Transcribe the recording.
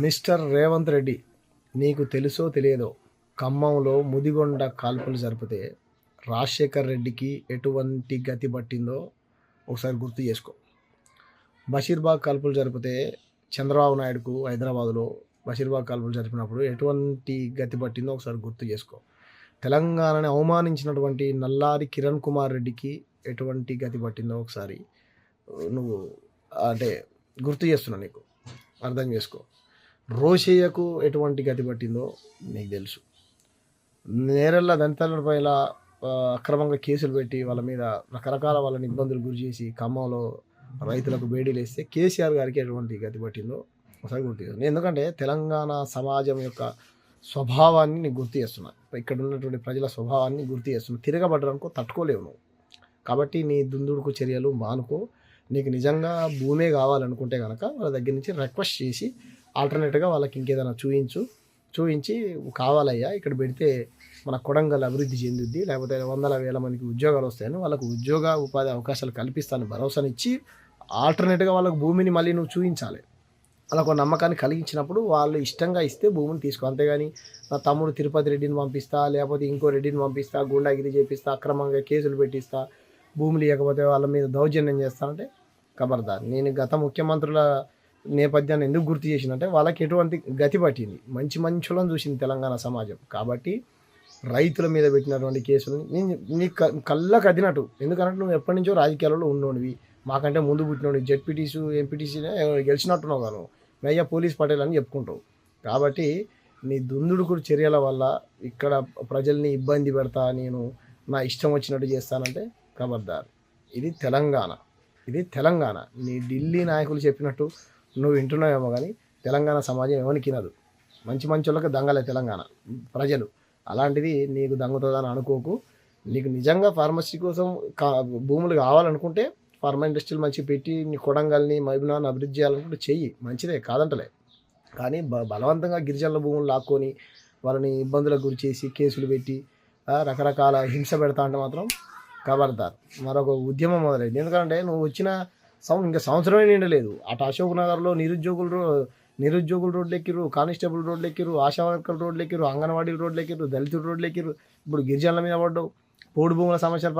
Mister Revanth Reddy నీకు తెలుసో తెలియదో ఖమ్మంలో ముదిగొండ కాల్పులు జరిపితే రాజశేఖర్ రెడ్డికి ఎటువంటి గతి పట్టిందో ఒకసారి గుర్తు చేసుకో. బషీర్బాగ్ కాల్పులు జరిపితే చంద్రబాబు నాయుడుకు హైదరాబాదులో బషీర్బాగ్ కాల్పులు జరిపినప్పుడు ఎటువంటి గతి పట్టిందో ఒకసారి గుర్తు చేసుకో. తెలంగాణని అవమానించినటువంటి నల్లారి కిరణ్ కుమార్ రెడ్డికి ఎటువంటి గతి పట్టిందో ఒకసారి నువ్వు అంటే గుర్తు చేస్తున్నా నీకు. అర్థం చేసుకో. రోషయ్యకు ఎటువంటి గతి పట్టిందో నీకు తెలుసు. నేరల్ల దళితులపై ఇలా అక్రమంగా కేసులు పెట్టి వాళ్ళ మీద రకరకాల వాళ్ళని ఇబ్బందులు గురి చేసి ఖమ్మంలో రైతులకు బేడీలు వేస్తే కేసీఆర్ గారికి ఎటువంటి గతి పట్టిందో ఒకసారి గుర్తు చేస్తాను ఎందుకంటే తెలంగాణ సమాజం యొక్క స్వభావాన్ని నీకు గుర్తు చేస్తున్నా. ఇక్కడ ఉన్నటువంటి ప్రజల స్వభావాన్ని గుర్తు చేస్తున్నా. తిరగబడ్డరనుకో తట్టుకోలేవు నువ్వు. కాబట్టి నీ దుందుడుకు చర్యలు మానుకో. నీకు నిజంగా భూమే కావాలనుకుంటే కనుక వాళ్ళ దగ్గర నుంచి రిక్వెస్ట్ చేసి ఆల్టర్నేట్గా వాళ్ళకి ఇంకేదైనా చూయించు. చూపించి కావాలయ్యా ఇక్కడ పెడితే మన కొడంగల్ అభివృద్ధి చెందుద్ది. లేకపోతే వందల వేల మందికి ఉద్యోగాలు వస్తాయని వాళ్ళకు ఉద్యోగ ఉపాధి అవకాశాలు కల్పిస్తాను భరోసానిచ్చి ఆల్టర్నేట్గా వాళ్ళకు భూమిని మళ్ళీ నువ్వు చూపించాలి వాళ్ళకు నమ్మకాన్ని కలిగించినప్పుడు వాళ్ళు ఇష్టంగా ఇస్తే భూమిని తీసుకో. అంతేగాని నా తమ్ముడు తిరుపతి రెడ్డిని పంపిస్తా లేకపోతే ఇంకో రెడ్డిని పంపిస్తా గుండాగిరి చేపిస్తా అక్రమంగా కేసులు పెట్టిస్తా భూములు ఇవ్వకపోతే వాళ్ళ మీద దౌర్జన్యం చేస్తానంటే ఖబర్దార్ నేను గత ముఖ్యమంత్రుల నేపథ్యాన్ని ఎందుకు గుర్తు చేసిందంటే వాళ్ళకి ఎటువంటి గతి పట్టింది. మంచి మంచులను చూసింది తెలంగాణ సమాజం. కాబట్టి రైతుల మీద పెట్టినటువంటి కేసులని నేను నీ క- కళ్ళకు అదినట్టు. ఎందుకంటే నువ్వు ఎప్పటి నుంచో రాజకీయాలలో ఉన్నోడివి. మాకంటే ముందు పుట్టినోడి జెడ్పీటీసు ఎంపీటీసీనే గెలిచినట్టున్నావు కాను నయ్య పోలీస్ పటేల్ అని చెప్పుకుంటావు. కాబట్టి నీ దుందుడుకుడు చర్యల వల్ల ఇక్కడ ప్రజల్ని ఇబ్బంది పెడతా నేను నా ఇష్టం వచ్చినట్టు చేస్తానంటే ఖబర్దార్ ఇది తెలంగాణ. ఇది తెలంగాణ. నీ ఢిల్లీ నాయకులు చెప్పినట్టు నువ్వు వింటున్నావేమో కానీ తెలంగాణ సమాజం ఎవరికి మంచి మంచి వాళ్ళకి దంగలే తెలంగాణ ప్రజలు. అలాంటిది నీకు దంగుతుందని అనుకోకు. నీకు నిజంగా ఫార్మసీ కోసం కా భూములు కావాలనుకుంటే ఫార్మా ఇండస్ట్రీలు మంచి పెట్టి నీ కొడంగల్ని మహిళను అభివృద్ధి చేయాలనుకుంటే చెయ్యి. మంచిదే కాదంటలే. కానీ బ బలవంతంగా గిరిజనుల భూములు లాక్కొని వాళ్ళని ఇబ్బందులకు గురి చేసి కేసులు పెట్టి రకరకాల హింస పెడతా అంటే మాత్రం ఖబర్దార్ మరొక ఉద్యమం మొదలైంది. ఎందుకంటే నువ్వు వచ్చిన సం ఇంకా సంవత్సరమే నిండలేదు. అటు అశోక్ నగర్లో నిరుద్యోగులు రో- నిరుద్యోగులు రోడ్లు ఎక్కిరు కానిస్టేబుల్ రోడ్లు ఎక్కిరు ఆశా వర్కర్ రోడ్లు ఎక్కిరు అంగన్వాడీలు రోడ్లు ఎక్కిరు దళితుల రోడ్లు ఎక్కిరు ఇప్పుడు గిరిజనుల మీద పడ్డావు. పోడు భూముల సమస్యలు